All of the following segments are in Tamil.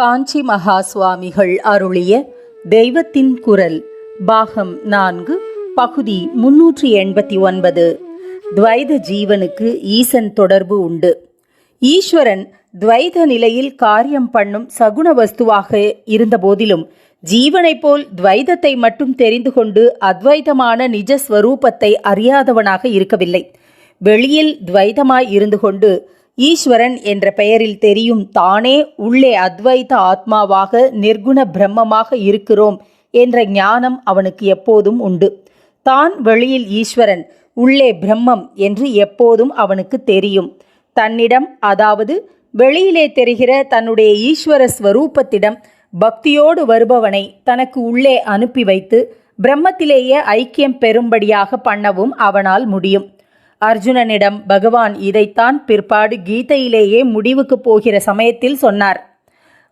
காஞ்சி மகா சுவாமிகள் அருளிய தெய்வத்தின் குரல் பாகம் நான்கு பகுதி முன்னூற்றி எண்பத்தி ஒன்பது. துவைத ஜீவனுக்கு ஈசன் தொடர்பு உண்டு. ஈஸ்வரன் துவைத நிலையில் காரியம் பண்ணும் சகுண வஸ்துவாக இருந்தபோதிலும் ஜீவனைப் போல் துவைதத்தை மட்டும் தெரிந்து கொண்டு அத்வைதமான நிஜஸ்வரூபத்தை அறியாதவனாக இருக்கவில்லை. வெளியில் துவைதமாய் இருந்து கொண்டு ஈஸ்வரன் என்ற பெயரில் தெரியும் தானே உள்ளே அத்வைத ஆத்மாவாக நிர்குண பிரம்மமாக இருக்கிறோம் என்ற ஞானம் அவனுக்கு எப்போதும் உண்டு. தான் வெளியில் ஈஸ்வரன் உள்ளே பிரம்மம் என்று எப்போதும் அவனுக்கு தெரியும். தன்னிடம் அதாவது வெளியிலே தெரிகிற தன்னுடைய ஈஸ்வர ஸ்வரூபத்திடம் பக்தியோடு வருபவனை தனக்கு உள்ளே அனுப்பி வைத்து பிரம்மத்திலேயே ஐக்கியம் பெறும்படியாக பண்ணவும் அவனால் முடியும். அர்ஜுனனிடம் பகவான் இதைத்தான் பிற்பாடு கீதையிலேயே முடிவுக்கு போகிற சமயத்தில் சொன்னார்.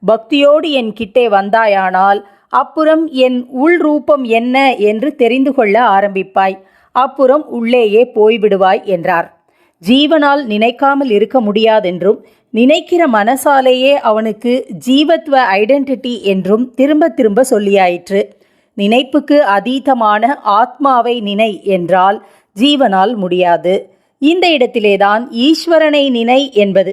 பக்தியோடு என் கிட்டே வந்தாயானால் அப்புறம் என் உள் ரூபம் என்ன என்று தெரிந்து கொள்ள ஆரம்பிப்பாய். அப்புறம் உள்ளேயே போய்விடுவாய் என்றார். ஜீவனால் நினைக்காமல் இருக்க முடியாதென்றும் நினைக்கிற மனசாலேயே அவனுக்கு ஜீவத்வ ஐடென்டிட்டி என்றும் திரும்ப திரும்ப சொல்லியாயிற்று. நினைப்புக்கு அதீதமான ஆத்மாவை நினை என்றால் ஜீவனால் முடியாது. இந்த இடத்திலேதான் ஈஸ்வரனை நினை என்பது.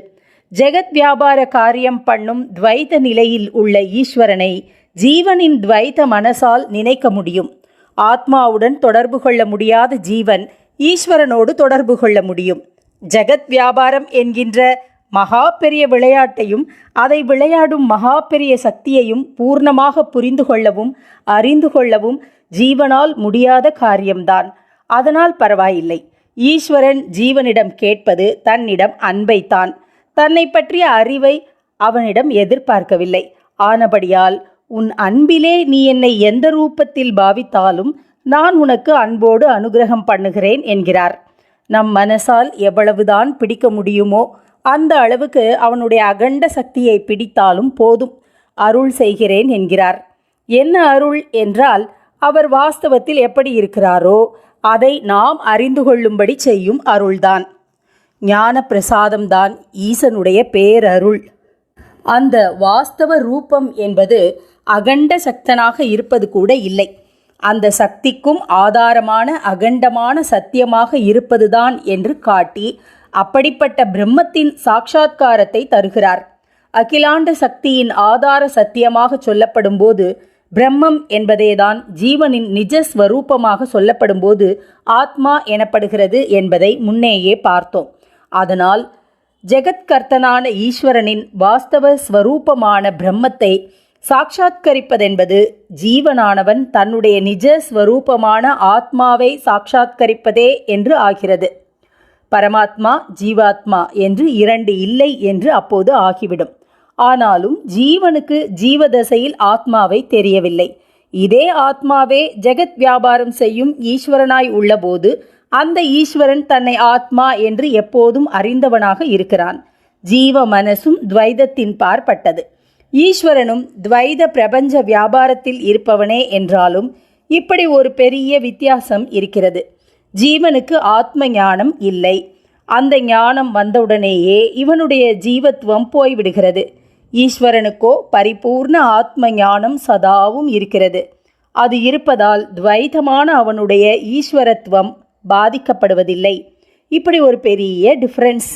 ஜெகத் வியாபார காரியம் பண்ணும் துவைத நிலையில் உள்ள ஈஸ்வரனை ஜீவனின் துவைத மனசால் நினைக்க முடியும். ஆத்மாவுடன் தொடர்பு கொள்ள முடியாத ஜீவன் ஈஸ்வரனோடு தொடர்பு கொள்ள முடியும். ஜெகத் வியாபாரம் என்கின்ற மகா பெரிய விளையாட்டையும் அதை விளையாடும் மகா பெரிய சக்தியையும் பூர்ணமாக புரிந்து கொள்ளவும் அறிந்து கொள்ளவும் ஜீவனால் முடியாத காரியம்தான். அதனால் பரவாயில்லை. ஈஸ்வரன் ஜீவனிடம் கேட்பது தன்னிடம் அன்பைத்தான். தன்னை பற்றிய அறிவை அவனிடம் எதிர்பார்க்கவில்லை. ஆனபடியால் உன் அன்பிலே நீ என்னை எந்த ரூபத்தில் பாவித்தாலும் நான் உனக்கு அன்போடு அனுகிரகம் பண்ணுகிறேன் என்கிறார். நம் மனசால் எவ்வளவுதான் பிடிக்க முடியுமோ அந்த அளவுக்கு அவனுடைய அகண்ட சக்தியை பிடித்தாலும் போதும். அருள் செய்கிறேன் என்கிறார். என்ன அருள்? என்றால் அவர் வாஸ்தவத்தில் எப்படி இருக்கிறாரோ அதை நாம் அறிந்து கொள்ளும்படி செய்யும் அருள்தான். ஞான பிரசாதம்தான் ஈசனுடைய பேரருள். அந்த வாஸ்தவ ரூபம் என்பது அகண்ட சக்தனாக இருப்பது கூட இல்லை. அந்த சக்திக்கும் ஆதாரமான அகண்டமான சத்தியமாக இருப்பதுதான் என்று காட்டி அப்படிப்பட்ட பிரம்மத்தின் சாட்சா்காரத்தை தருகிறார். அகிலாண்ட சக்தியின் ஆதார சத்தியமாக சொல்லப்படும்போது பிரம்மம் என்பதேதான் ஜீவனின் நிஜ ஸ்வரூபமாக சொல்லப்படும்போது ஆத்மா எனப்படுகிறது என்பதை முன்னேயே பார்த்தோம். அதனால் ஜெகத்கர்த்தனான ஈஸ்வரனின் வாஸ்தவ ஸ்வரூபமான பிரம்மத்தை சாட்சாத்கரிப்பதென்பது ஜீவனானவன் தன்னுடைய நிஜ ஸ்வரூபமான ஆத்மாவை சாட்சாத்கரிப்பதே என்று ஆகிறது. பரமாத்மா ஜீவாத்மா என்று இரண்டு இல்லை என்று அப்போது ஆகிவிடும். ஆனாலும் ஜீவனுக்கு ஜீவதசையில் ஆத்மாவை தெரியவில்லை. இதே ஆத்மாவே ஜெகத் வியாபாரம் செய்யும் ஈஸ்வரனாய் உள்ளபோது அந்த ஈஸ்வரன் தன்னை ஆத்மா என்று எப்போதும் அறிந்தவனாக இருக்கிறான். ஜீவ மனசும் துவைதத்தின் பார்ப்பட்டது ஈஸ்வரனும் துவைத பிரபஞ்ச வியாபாரத்தில் இருப்பவனே என்றாலும் இப்படி ஒரு பெரிய வித்தியாசம் இருக்கிறது. ஜீவனுக்கு ஆத்ம ஞானம் இல்லை. அந்த ஞானம் வந்தவுடனேயே இவனுடைய ஜீவத்துவம் போய்விடுகிறது. ஈஸ்வரனுக்கோ பரிபூர்ண ஆத்ம ஞானம் சதாவும் இருக்கிறது. அது இருப்பதால் துவைதமான அவனுடைய ஈஸ்வரத்துவம் பாதிக்கப்படுவதில்லை. இப்படி ஒரு பெரிய டிஃப்ரென்ஸ்